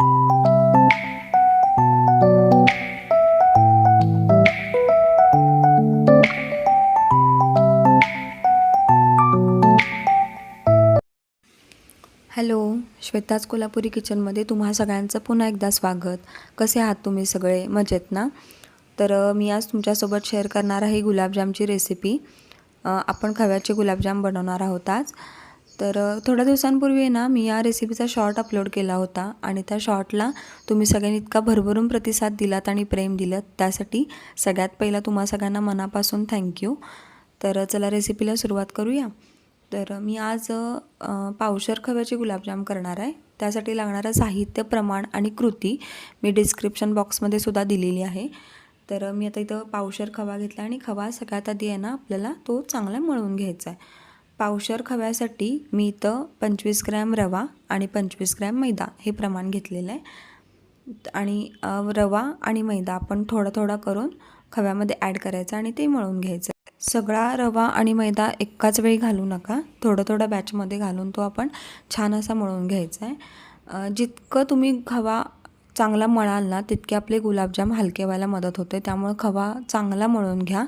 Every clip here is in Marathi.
हॅलो श्वेताज कोल्हापुरी किचनमध्ये तुम्हा सगळ्यांचं पुन्हा एकदा स्वागत. कसे आहात तुम्ही सगळे? मजेत ना? तर मी आज तुमच्यासोबत शेअर करणार आहे गुलाबजामची रेसिपी आपण खव्याचे गुलाबजाम बनवणार आहोत आज. तर थोड्या दिवसांपूर्वी आहे ना मी या रेसिपीचा शॉर्ट अपलोड केला होता आणि त्या शॉर्टला तुम्ही सगळ्यांनी इतका भरभरून प्रतिसाद दिलात आणि प्रेम दिलं त्यासाठी सगळ्यात पहिला तुम्हा सगळ्यांना मनापासून थँक्यू तर चला रेसिपीला सुरुवात करूया. तर मी आज पावशर खव्याची गुलाबजाम करणार आहे. त्यासाठी लागणारं साहित्य प्रमाण आणि कृती मी डिस्क्रिप्शन बॉक्समध्ये सुद्धा दिलेली आहे. तर मी आता इथं पावशर खवा घेतला आणि खवा सगळ्यात आधी आहे ना आपल्याला तो चांगला मळून घ्यायचा आहे. पावशर खव्यासाठी मी इथं पंचवीस ग्रॅम रवा आणि पंचवीस ग्रॅम मैदा हे प्रमाण घेतलेलं आहे. आणि रवा आणि मैदा आपण थोडा थोडा करून खव्यामध्ये ॲड करायचा आणि ते मळून घ्यायचं. सगळा रवा आणि मैदा एकाच वेळी घालू नका. थोडं थोडं बॅचमध्ये घालून तो आपण छान असा मळून घ्यायचा आहे. जितकं तुम्ही खवा चांगला मळाल ना तितके आपले गुलाबजाम हलके व्हायला मदत होते. त्यामुळे खवा चांगला मळून घ्या.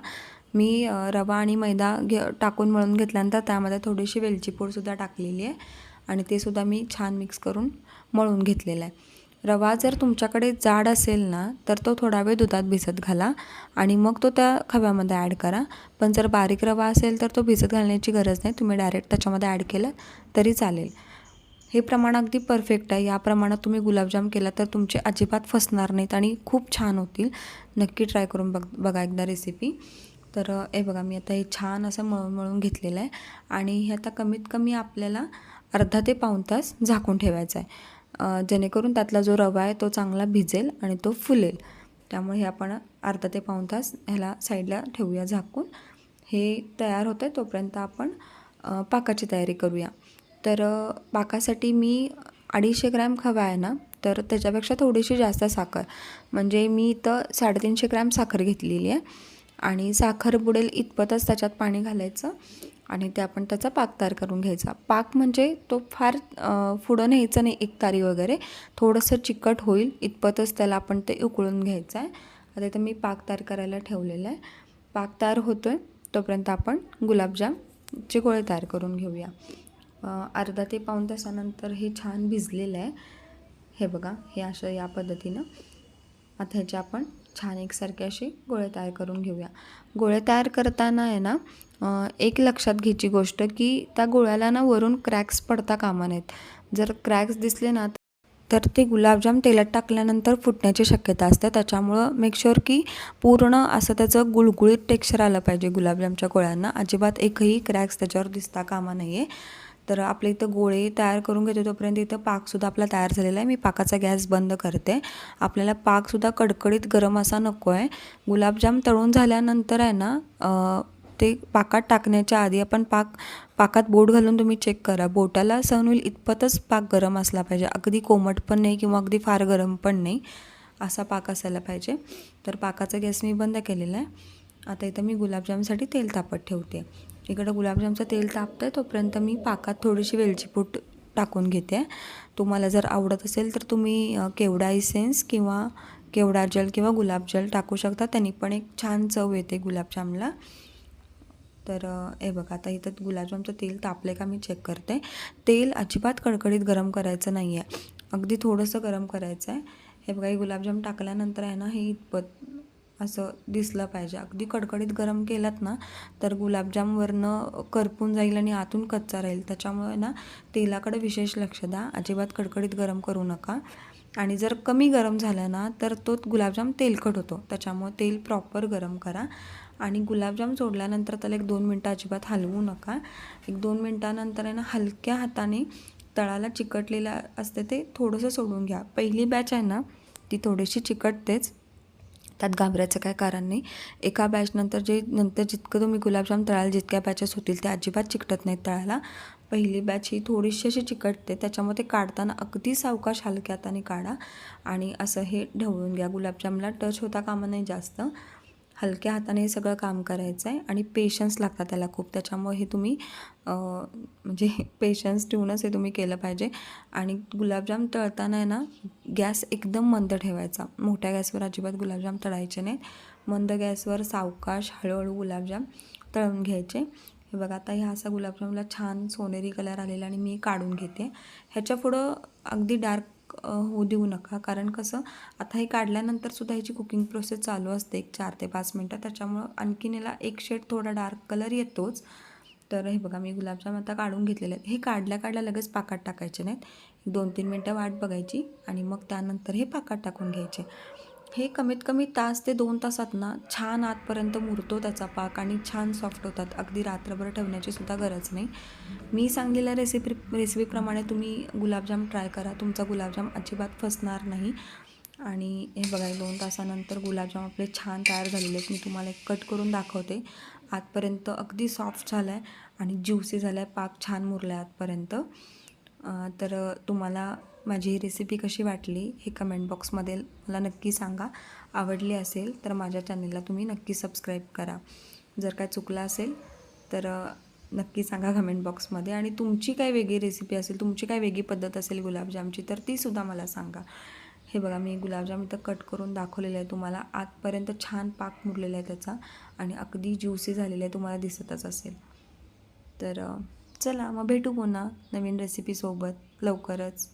मी रवा आणि मैदा घे टाकून मळून घेतल्यानंतर त्यामध्ये थोडीशी वेलची पूडसुद्धा टाकलेली आहे आणि ते सुद्धा मी छान मिक्स करून मळून घेतलेलं आहे. रवा जर तुमच्याकडे जाड असेल ना तर तो थोडा वेळ दुधात भिजत घाला आणि मग तो त्या खव्यामध्ये ॲड करा. पण जर बारीक रवा असेल तर तो भिजत घालण्याची गरज नाही. तुम्ही डायरेक्ट त्याच्यामध्ये ॲड केलं तरी चालेल. हे प्रमाण अगदी परफेक्ट आहे. या प्रमाणात तुम्ही गुलाबजाम केला तर तुमचे अजिबात फसणार नाहीत आणि खूप छान होतील. नक्की ट्राय करून बघ बघा एकदा रेसिपी. तर हे बघा मी आता हे छान असं मळून मळून घेतलेलं आहे आणि हे आता कमीत कमी आपल्याला अर्धा ते पाऊण तास झाकून ठेवायचं आहे. जेणेकरून त्यातला जो रवा आहे तो चांगला भिजेल आणि तो फुलेल. त्यामुळे हे आपण अर्धा ते पाऊण तास ह्याला साईडला ठेवूया झाकून. हे तयार होतं आहे तोपर्यंत आपण पाकाची तयारी करूया. तर पाकासाठी मी अडीचशे ग्रॅम खवा आहे ना तर त्याच्यापेक्षा थोडीशी जास्त साखर. म्हणजे मी इथं साडेतीनशे ग्रॅम साखर घेतलेली आहे. आणि साखर बुडेल इतपतच त्याच्यात पाणी घालायचं आणि ते आपण त्याचा पाक तयार करून घ्यायचा. पाक म्हणजे तो फार पुढं न्यायचं नाही एक तारी वगैरे. थोडंसं चिकट होईल इतपतच त्याला आपण ते उकळून घ्यायचं आहे. आता इथं मी पाक तयार करायला ठेवलेला आहे. पाक तयार होतो आहे तोपर्यंत आपण गुलाबजामचे गोळे तयार करून घेऊया. अर्धा ते पाऊण तासानंतर हे छान भिजलेलं आहे. हे बघा हे असं या पद्धतीनं. आता ह्याचे आपण छान एकसारखे असे गोळे तयार करून घेऊया. गोळे तयार करताना आहे ना एक लक्षात घ्यायची गोष्ट की त्या गोळ्याला ना वरून क्रॅक्स पडता कामा नयेत. जर क्रॅक्स दिसले ना तर ते गुलाबजाम तेलात टाकल्यानंतर फुटण्याची शक्यता असते. त्याच्यामुळं मेकशुअर की पूर्ण असं त्याचं गुळगुळीत टेक्स्चर आलं पाहिजे गुलाबजामच्या गोळ्यांना. अजिबात एकही क्रॅक्स त्याच्यावर दिसता कामा नाही आहे तर आपल्या इथं गोळे तयार करून घेतो तोपर्यंत इथं पाकसुद्धा आपला तयार झालेला आहे. मी पाकाचा गॅस बंद करते. आपल्याला पाकसुद्धा कडकडीत गरम असा नको आहे. गुलाबजाम तळून झाल्यानंतर आहे ना ते पाकात टाकण्याच्या आधी आपण पाक पाकात बोट घालून तुम्ही चेक करा. बोटाला सहन होईल इतपतच पाक गरम असला पाहिजे. अगदी कोमट पण नाही किंवा अगदी फार गरम पण नाही असा पाक असायला पाहिजे. तर पाकाचा गॅस मी बंद केलेला आहे. आता इथं मी गुलाबजामसाठी तेल तापत ठेवते. इकडं गुलाबजामचं तेल तापतं आहे तोपर्यंत मी पाकात थोडीशी वेलचीपूट टाकून घेते. तुम्हाला जर आवडत असेल तर तुम्ही केवडा इसेन्स किंवा केवडा जल किंवा गुलाबजल टाकू शकता. त्यांनी पण एक छान चव येते गुलाबजामला. तर हे बघा आता इथं गुलाबजामचं तेल तापले का मी चेक करते. तेल अजिबात कडकडीत गरम करायचं नाही आहे अगदी थोडंसं गरम करायचं आहे हे बघा हे गुलाबजाम टाकल्यानंतर आहे ना हे इतपत असं दिसलं पाहिजे. अगदी कडकडीत गरम केलात ना तर गुलाबजामवरनं करपून जाईल आणि आतून कच्चा राहील. त्याच्यामुळे ना तेलाकडे विशेष लक्ष द्या. अजिबात कडकडीत गरम करू नका. आणि जर कमी गरम झाला ना तर तो गुलाबजाम तेलकट होतो. त्याच्यामुळे तेल प्रॉपर गरम करा. आणि गुलाबजाम सोडल्यानंतर त्याला एक दोन मिनटं अजिबात हलवू नका. एक दोन मिनटानंतर आहे ना हलक्या हाताने तळाला चिकटलेलं असते ते थोडंसं सोडून घ्या. पहिली बॅच आहे ना ती थोडीशी चिकटतेच. त्यात घाबरायचं काय कारण नाही. एका बॅचनंतर जे नंतर जितकं तुम्ही गुलाबजाम तळाल जितक्या बॅचेस होतील ते अजिबात चिकटत नाहीत तळाला पहिली बॅच ही थोडीशी अशी चिकटते त्याच्यामध्ये काढताना अगदी सावकाश हलक्या हाताने काढा. आणि असं हे ढवळून घ्या. गुलाबजामला टच होता कामा नाही जास्त. हलक्या हाताने हे सगळं काम करायचं आहे आणि पेशन्स लागतात त्याला खूप. त्याच्यामुळे हे तुम्ही म्हणजे पेशन्स ठेवूनच हे तुम्ही केलं पाहिजे. आणि गुलाबजाम तळताना आहे ना गॅस एकदम मंद ठेवायचा. मोठ्या गॅसवर अजिबात गुलाबजाम तळायचे नाहीत. मंद गॅसवर सावकाश हळूहळू गुलाबजाम तळून घ्यायचे. हे बघा आता ह्या असा गुलाबजामला छान सोनेरी कलर आलेला आणि मी काढून घेते. ह्याच्या पुढं अगदी डार्क होऊ देऊ नका. कारण कसं आता हे काढल्यानंतरसुद्धा ह्याची कुकिंग प्रोसेस चालू असते. एक चार ते पाच मिनटं. त्याच्यामुळं आणखीन याला एक शेड थोडा डार्क कलर येतोच. तर हे बघा मी गुलाबजाम आता काढून घेतलेले आहेत. हे काढल्या काढल्या लगेच पाकात टाकायचे नाहीत. दोन तीन मिनटं वाट बघायची आणि मग त्यानंतर हे पाकात टाकून घ्यायचे. हे कमीत कमी तास ते दोन तासात ना छान आतपर्यंत मुरतो त्याचा पाक आणि छान सॉफ्ट होतात. अगदी रात्रभर ठेवण्याची सुद्धा गरज नाही. मी सांगलेल्या रेसिपी रेसिपीप्रमाणे तुम्ही गुलाबजाम ट्राय करा. तुमचा गुलाबजाम अजिबात फसणार नाही. आणि हे बघा दोन तासानंतर गुलाबजाम आपले छान तयार झालेले आहेत. मी तुम्हाला एक कट करून दाखवते. आतपर्यंत अगदी सॉफ्ट झाला आहे आणि ज्युसी झाला आहे पाक छान मुरला आहे आतपर्यंत तर तुम्हाला माझी ही रेसिपी कशी वाटली हे कमेंट बॉक्समध्ये मला नक्की सांगा. आवडली असेल तर माझ्या चॅनलला तुम्ही नक्की सबस्क्राईब करा. जर काय चुकलं असेल तर नक्की सांगा कमेंट बॉक्समध्ये आणि तुमची काय वेगळी रेसिपी असेल तुमची काय वेगळी पद्धत असेल गुलाबजामची तर तीसुद्धा मला सांगा. हे बघा मी गुलाबजाम इथं कट करून दाखवलेलं आहे तुम्हाला. आतपर्यंत छान पाक मुरलेला आहे त्याचा आणि अगदी ज्युसी झालेला आहे तुम्हाला दिसतच असेल. तर चला मग भेटू पुन्हा नवीन रेसिपीसोबत लवकरच.